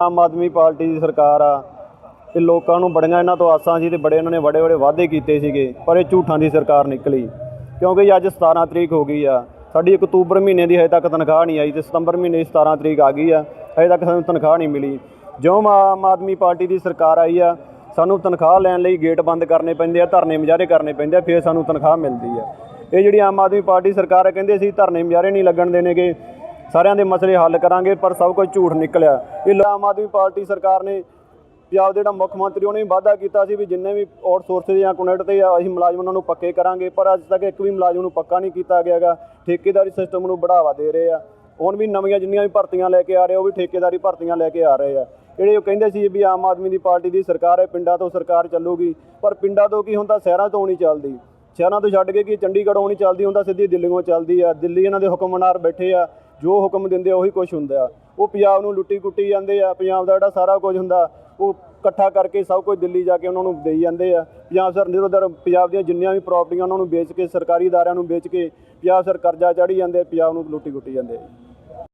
Aam Aadmi party ਦੀ ਸਰਕਾਰ ਆ ਤੇ ਲੋਕਾਂ ਨੂੰ ਬੜੀਆਂ ਇਹਨਾਂ ਤੋਂ ਆਸਾਂ ਸੀ ਤੇ ਬੜੇ ਇਹਨਾਂ ਨੇ ਬੜੇ ਬੜੇ ਵਾਅਦੇ ਕੀਤੇ ਸੀਗੇ, ਪਰ ਇਹ ਝੂਠਾਂ ਦੀ ਸਰਕਾਰ ਨਿਕਲੀ। ਕਿਉਂਕਿ ਅੱਜ 17 ਤਰੀਕ ਹੋ ਗਈ ਆ, ਸਾਡੀ ਅਕਤੂਬਰ ਮਹੀਨੇ ਦੀ ਹਜੇ ਤੱਕ ਤਨਖਾਹ ਨਹੀਂ ਆਈ ਤੇ ਸਤੰਬਰ ਮਹੀਨੇ ਦੀ 17 ਤਰੀਕ ਆ ਗਈ ਆ, ਹਜੇ ਤੱਕ ਸਾਨੂੰ ਤਨਖਾਹ ਨਹੀਂ ਮਿਲੀ। ਜਿਉਂ ਆਮ ਆਦਮੀ ਪਾਰਟੀ ਦੀ ਸਰਕਾਰ ਆਈ ਆ, ਸਾਨੂੰ ਤਨਖਾਹ ਲੈਣ ਲਈ ਗੇਟ ਬੰਦ ਕਰਨੇ ਪੈਂਦੇ ਆ, ਧਰਨੇ ਮੁਜ਼ਾਹਰੇ ਕਰਨੇ ਪੈਂਦੇ ਆ, ਫਿਰ ਸਾਨੂੰ ਤਨਖਾਹ ਮਿਲਦੀ ਆ। ਇਹ ਜਿਹੜੀ ਆਮ ਆਦਮੀ ਪਾਰਟੀ ਸਰਕਾਰ ਹੈ ਕਹਿੰਦੇ ਅਸੀਂ ਧਰਨੇ ਮੁਜ਼ਾਹਰੇ ਨਹੀਂ ਲੱਗਣ ਦੇਣਗੇ। ਸਾਰਿਆਂ ਦੇ ਮਸਲੇ ਹੱਲ ਕਰਾਂਗੇ, ਪਰ ਸਭ ਕੁਝ ਝੂਠ ਨਿਕਲਿਆ। ਇਹ ਆਮ ਆਦਮੀ ਪਾਰਟੀ ਸਰਕਾਰ ਨੇ ਪੰਜਾਬ ਦੇ ਜਿਹੜਾ ਮੁੱਖ ਮੰਤਰੀ ਉਹਨੇ ਵੀ ਵਾਅਦਾ ਕੀਤਾ ਸੀ ਵੀ ਜਿੰਨੇ ਵੀ ਆਊਟਸੋਰਸ ਜਾਂ ਕੁਨੈਕਟ ਤੇ ਆ ਅਸੀਂ ਮੁਲਾਜ਼ਮ ਉਹਨਾਂ ਨੂੰ ਪੱਕੇ ਕਰਾਂਗੇ, ਪਰ ਅੱਜ ਤੱਕ ਇੱਕ ਵੀ ਮੁਲਾਜ਼ਮ ਨੂੰ ਪੱਕਾ ਨਹੀਂ ਕੀਤਾ ਗਿਆਗਾ ਠੇਕੇਦਾਰੀ ਸਿਸਟਮ ਨੂੰ ਬੜਾਵਾ ਦੇ ਰਹੇ ਆ। ਹੁਣ ਵੀ ਨਵੀਆਂ ਜਿੰਨੀਆਂ ਵੀ ਭਰਤੀਆਂ ਲੈ ਕੇ ਆ ਰਹੇ ਉਹ ਵੀ ਠੇਕੇਦਾਰੀ ਭਰਤੀਆਂ ਲੈ ਕੇ ਆ ਰਹੇ ਆ। ਜਿਹੜੇ ਉਹ ਕਹਿੰਦੇ ਸੀ ਵੀ ਆਮ ਆਦਮੀ ਦੀ ਪਾਰਟੀ ਦੀ ਸਰਕਾਰ ਹੈ, ਪਿੰਡਾਂ ਤੋਂ ਸਰਕਾਰ ਚੱਲੂਗੀ, ਪਰ ਪਿੰਡਾਂ ਤੋਂ ਕੀ ਹੁੰਦਾ, ਸ਼ਹਿਰਾਂ ਤੋਂ ਨਹੀਂ ਚੱਲਦੀ। ਸ਼ਹਿਰਾਂ ਤੋਂ ਛੱਡ ਕੇ ਕਿ ਚੰਡੀਗੜ੍ਹੋਂ ਨਹੀਂ ਚੱਲਦੀ ਹੁੰਦਾ ਸਿੱਧੀ ਦਿੱਲੀੋਂ ਚੱਲਦੀ ਆ। ਦਿੱਲੀ ਇਹਨਾਂ ਦੇ ਹੁਕਮਨਾਰ ਬੈਠੇ ਆ। ਜੋ ਹੁਕਮ ਦਿੰਦੇ ਆ, ਉਹੀ ਕੁਝ ਹੁੰਦਾ ਉਹ ਪੰਜਾਬ ਨੂੰ ਲੁੱਟੀ ਕੁੱਟੀ ਜਾਂਦੇ ਆ, ਪੰਜਾਬ ਦਾ ਜਿਹੜਾ ਸਾਰਾ ਕੁਝ ਹੁੰਦਾ, ਉਹ ਇਕੱਠਾ ਕਰਕੇ ਸਭ ਕੁਝ ਦਿੱਲੀ ਜਾ ਕੇ ਉਹਨਾਂ ਨੂੰ ਦੇਈ ਜਾਂਦੇ ਆ। ਪੰਜਾਬ ਸਰ ਨਿਰੋਧਰ, ਪੰਜਾਬ ਦੀਆਂ ਜਿੰਨੀਆਂ ਵੀ ਪ੍ਰਾਪਰਟੀਆਂ ਉਹਨਾਂ ਨੂੰ ਵੇਚ ਕੇ, ਸਰਕਾਰੀ ਅਦਾਰਿਆਂ ਨੂੰ ਵੇਚ ਕੇ, ਪੰਜਾਬ ਸਰ ਕਰਜ਼ਾ ਚਾੜੀ ਜਾਂਦੇ ਪੰਜਾਬ ਨੂੰ ਲੁੱਟੀ ਕੁੱਟੀ ਜਾਂਦੇ ਆ।